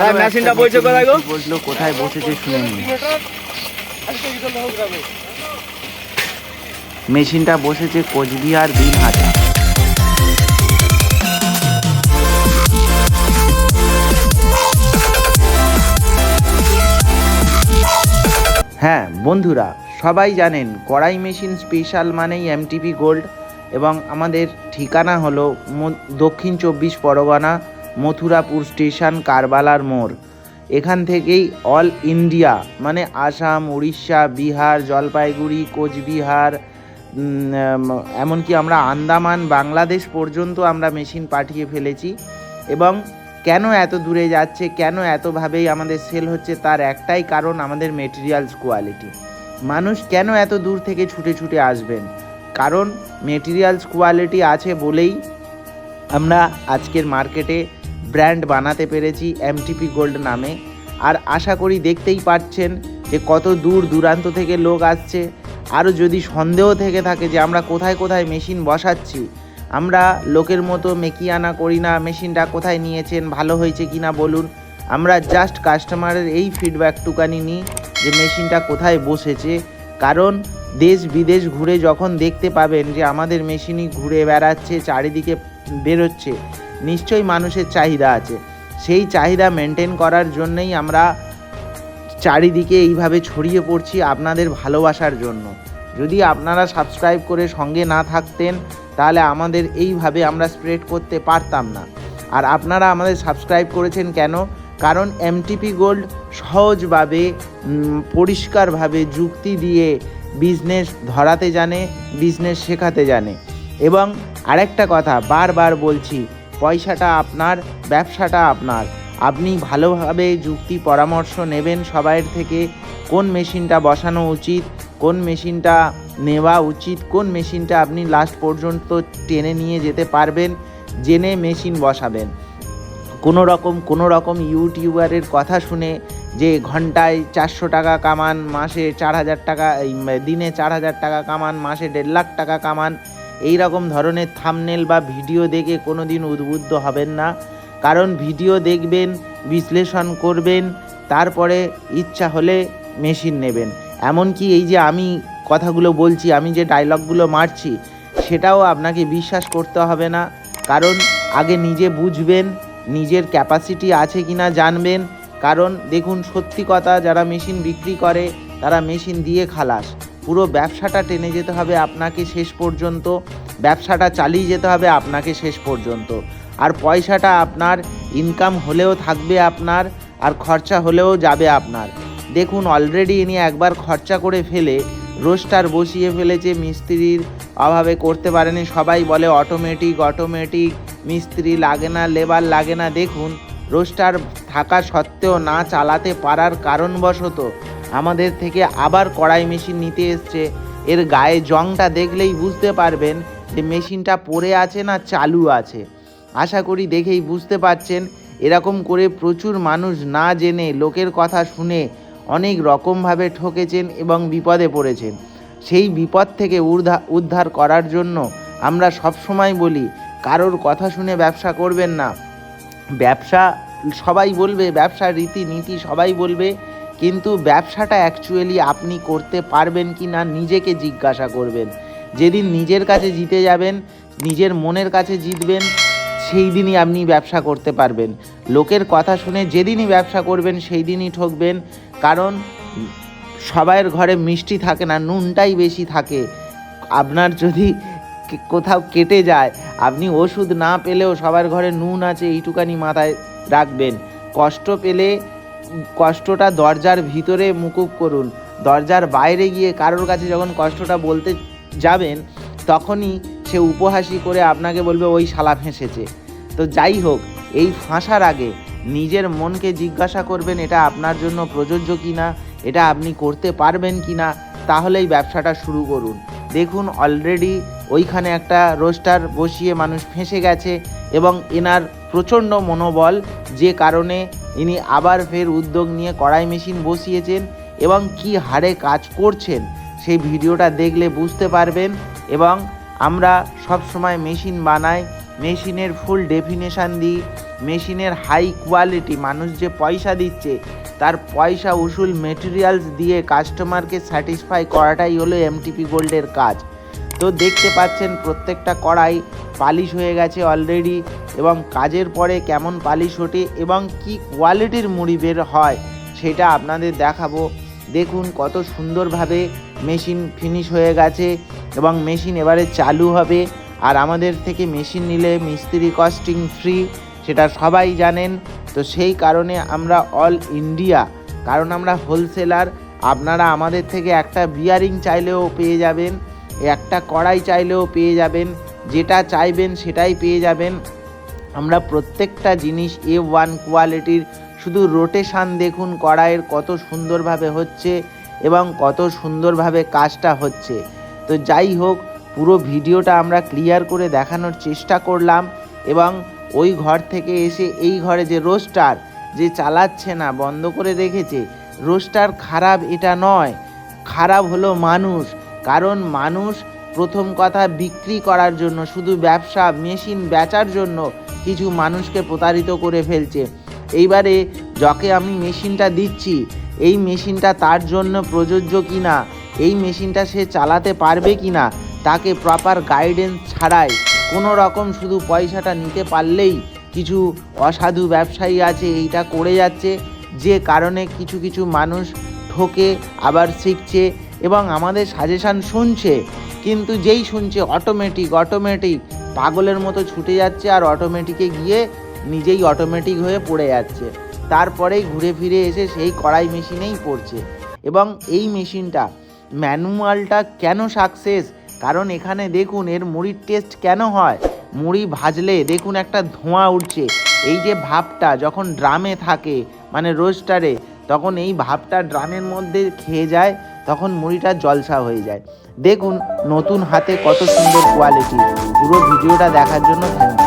হ্যাঁ, মেশিনটা বইছে কোথায় গো? বসল কোথায় বসেছে শুনে নিন মেশিনটা বসেছে কোচবিহার দিনহাটা হ্যাঁ বন্ধুরা সবাই জানেন কড়াই মেশিন স্পেশাল মানেই এমটিপি গোল্ড এবং আমাদের ঠিকানা হলো দক্ষিণ চব্বিশ পরগনা মথুরাপুর স্টেশন কারবালার মোড়। এখান থেকেই অল ইন্ডিয়া মানে আসাম, উড়িষ্যা, বিহার, জলপাইগুড়ি, কোচবিহার এমনকি আমরা আন্দামান, বাংলাদেশ পর্যন্ত আমরা মেশিন পাঠিয়ে ফেলেছি এবং কেন এত দূরে যাচ্ছে, কেন এতভাবেই আমাদের সেল হচ্ছে তার একটাই কারণ আমাদের মেটেরিয়ালস কোয়ালিটি মানুষ কেন এত দূর থেকে ছুটে ছুটে আসবেন? কারণ মেটেরিয়ালস কোয়ালিটি আছে বলেই আমরা আজকের মার্কেটে ব্র্যান্ড বানাতে পেরেছি এমটিপি গোল্ড নামে। আর আশা করি দেখতেই পাচ্ছেন যে কত দূর দূরান্ত থেকে লোক আসছে। আরও যদি সন্দেহ থেকে থাকে যে আমরা কোথায় কোথায় মেশিন বসাচ্ছি, আমরা লোকের মতো মেকিয়ানা করি না, মেশিনটা কোথায় নিয়েছেন, ভালো হয়েছে কি না বলুন। আমরা জাস্ট কাস্টমারের এই ফিডব্যাকটুকানি নিই যে মেশিনটা কোথায় বসেছে। কারণ দেশ বিদেশ ঘুরে যখন দেখতে পাবেন যে আমাদের মেশিনই ঘুরে বেড়াচ্ছে, চারিদিকে বেরোচ্ছে নিশ্চয়ই মানুষের চাহিদা আছে। সেই চাহিদা মেনটেন করার জন্যই আমরা চারিদিকে এইভাবে ছড়িয়ে পড়ছি আপনাদের ভালোবাসার জন্য। যদি আপনারা সাবস্ক্রাইব করে সঙ্গে না থাকতেন, তাহলে আমাদের এইভাবে আমরা স্প্রেড করতে পারতাম না। আর আপনারা আমাদের সাবস্ক্রাইব করেছেন কেন? কারণ এমটিপি গোল্ড সহজভাবে পরিষ্কারভাবে যুক্তি দিয়ে বিজনেস ধরাতে জানে বিজনেস শেখাতে জানে। এবং আরেকটা কথা বারবার বলছি পয়সাটা আপনার, ব্যবসাটা আপনার। আপনি ভালোভাবে যুক্তি, পরামর্শ নেবেন সবাইয়ের থেকে, কোন মেশিনটা বসানো উচিত, কোন মেশিনটা নেওয়া উচিত, কোন মেশিনটা আপনি লাস্ট পর্যন্ত টেনে নিয়ে যেতে পারবেন, জেনে মেশিন বসাবেন। কোনো রকম কোনো রকম ইউটিউবারের কথা শুনে যে ঘন্টায় চারশো টাকা কামান, মাসে চার হাজার টাকা দিনে চার হাজার টাকা কামান, মাসে দেড় লাখ টাকা কামান এই রকম ধরনের থামনেল বা ভিডিও দেখে কোনো দিন উদ্বুদ্ধ হবেন না। কারণ ভিডিও দেখবেন, বিশ্লেষণ করবেন, তারপরে ইচ্ছা হলে মেশিন নেবেন। এমনকি এই যে আমি কথাগুলো বলছি, আমি যে ডায়লগগুলো মারছি, সেটাও আপনাকে বিশ্বাস করতে হবে না। কারণ আগে নিজে বুঝবেন, নিজের ক্যাপাসিটি আছে কি না জানবেন। কারণ দেখুন, সত্যি কথা, যারা মেশিন বিক্রি করে, তারা মেশিন দিয়ে খালাস। পুরো ব্যবসাটা টেনে যেতে হবে আপনাকে শেষ পর্যন্ত, ব্যবসাটা চালিয়ে যেতে হবে আপনাকে শেষ পর্যন্ত। আর পয়সাটা আপনার ইনকাম হলেও থাকবে আপনার, আর খরচা হলেও যাবে আপনার। দেখুন অলরেডি ইনি একবার খরচা করে ফেলে রোস্টার বসিয়ে ফেলেছে, মিস্ত্রির অভাবে করতে পারেনি। সবাই বলে অটোমেটিক অটোমেটিক মিস্ত্রি লাগে না লেবার লাগে না। দেখুন রোস্টার থাকা সত্ত্বেও না চালাতে পারার কারণবশত আমাদের থেকে আবার কড়াই মেশিন নিতে এসছে। এর গায়ে জংটা দেখলেই বুঝতে পারবেন যে মেশিনটা পড়ে আছে না চালু আছে। আশা করি দেখেই বুঝতে পারছেন এরকম করে প্রচুর মানুষ না জেনে লোকের কথা শুনে অনেক রকমভাবে ঠকেছেন এবং বিপদে পড়েছেন। সেই বিপদ থেকে উদ্ধার করার জন্য আমরা সবসময় বলি, কারোর কথা শুনে ব্যবসা করবেন না। ব্যবসা সবাই বলবে ব্যবসার রীতিনীতি সবাই বলবে কিন্তু ব্যবসাটা অ্যাকচুয়ালি আপনি করতে পারবেন কি না নিজেকে জিজ্ঞাসা করবেন। যেদিন নিজের কাছে জিতে যাবেন, নিজের মনের কাছে জিতবেন, সেই দিনই আপনি ব্যবসা করতে পারবেন। লোকের কথা শুনে যেদিনই ব্যবসা করবেন সেই দিনই ঠকবেন। কারণ সবাইয়ের ঘরে মিষ্টি থাকে না, নুনটাই বেশি থাকে। আপনার যদি কোথাও কেটে যায়, আপনি ওষুধ না পেলেও সবার ঘরে নুন আছে, এইটুকানি মাথায় রাখবেন। কষ্ট পেলে কষ্টটা দরজার ভিতরে মুকুব করুন। দরজার বাইরে গিয়ে কারোর কাছে যখন কষ্টটা বলতে যাবেন, তখনই সে উপহাসি করে আপনাকে বলবে, ওই শালা ফেঁসেছে। তো যাই হোক, এই ফাঁসার আগে নিজের মনকে জিজ্ঞাসা করবেন, এটা আপনার জন্য প্রযোজ্য কি না এটা আপনি করতে পারবেন কি না তাহলেই ব্যবসাটা শুরু করুন। দেখুন অলরেডি ওইখানে একটা রোস্টার বসিয়ে মানুষ ফেঁসে গেছে এবং এনার প্রচণ্ড মনোবল যে কারণে ইনি আবার ফের উদ্যোগ নিয়ে কড়াই মেশিন বসিয়েছেন এবং কি হারে কাজ করছেন সেই ভিডিওটা দেখলে বুঝতে পারবেন এবং আমরা সব সময় মেশিন বানাই, মেশিনের ফুল ডেফিনেশান দিই, মেশিনের হাই কোয়ালিটি মানুষ যে পয়সা দিচ্ছে, তার পয়সা, উসুল মেটেরিয়ালস দিয়ে কাস্টমারকে স্যাটিসফাই করাটাই হলো এমটিপি গোল্ডের কাজ। তো দেখতে পাচ্ছেন প্রত্যেকটা কড়াই পালিশ হয়ে গেছে অলরেডি এবং কাজের পরে কেমন পালিশ ওঠে এবং কি কোয়ালিটির মুড়ি বের হয়, সেটা আপনাদের দেখাবো। দেখুন কত সুন্দরভাবে মেশিন ফিনিশ হয়ে গেছে এবং মেশিন এবারে চালু হবে। আর আমাদের থেকে মেশিন নিলে মিস্ত্রি কস্টিং ফ্রি সেটা সবাই জানেন। তো সেই কারণে আমরা অল ইন্ডিয়া কারণ আমরা হোলসেলার আপনারা আমাদের থেকে একটা বিয়ারিং চাইলেও পেয়ে যাবেন, একটা কড়াই চাইলেও পেয়ে যাবেন, যেটা চাইবেন সেটাই পেয়ে যাবেন। আমরা প্রত্যেকটা জিনিস এ ওয়ান কোয়ালিটির শুধু রোটেশান দেখুন কড়াইয়ের কত সুন্দরভাবে হচ্ছে এবং কত সুন্দরভাবে কাজটা হচ্ছে। তো যাই হোক, পুরো ভিডিওটা আমরা ক্লিয়ার করে দেখানোর চেষ্টা করলাম এবং ওই ঘর থেকে এসে এই ঘরে যে রোস্টার যে চালাচ্ছে না, বন্ধ করে রেখেছে রোস্টার খারাপ এটা নয়, খারাপ হলো মানুষ। কারণ মানুষ প্রথম কথা বিক্রি করার জন্য, শুধু ব্যবসা, মেশিন বেচার জন্য কিছু মানুষকে প্রতারিত করে ফেলছে। এইবারে যাকে আমি মেশিনটা দিচ্ছি, এই মেশিনটা তার জন্য প্রযোজ্য কি না এই মেশিনটা সে চালাতে পারবে কি না তাকে প্রপার গাইডেন্স ছাড়াই কোনো রকম শুধু পয়সাটা নিতে পারলেই কিছু অসাধু ব্যবসায়ী আছে, এইটা করে যাচ্ছে। যে কারণে কিছু কিছু মানুষ ঠকে, আবার শিখছে এবং আমাদের সাজেশান শুনছে কিন্তু যেই শুনছে অটোমেটিক অটোমেটিক পাগলের মতো ছুটে যাচ্ছে আর অটোমেটিকে গিয়ে নিজেই অটোমেটিক হয়ে পড়ে যাচ্ছে। তারপরেই ঘুরে ফিরে এসে সেই কড়াই মেশিনেই পড়ছে। এবং এই মেশিনটা ম্যানুয়ালটা কেন সাকসেস? কারণ এখানে দেখুন এর মুড়ির টেস্ট কেন হয়? মুড়ি ভাজলে দেখুন একটা ধোঁয়া উঠছে। এই যে ভাবটা যখন ড্রামে থাকে মানে রোস্টারে, তখন এই ভাবটা ড্রামের মধ্যে খেয়ে যায় তখন মুড়িটা জলসা হয়ে যায়। দেখুন নতুন হাতে কত সুন্দর কোয়ালিটি পুরো ভিডিওটা দেখার জন্য থ্যাংক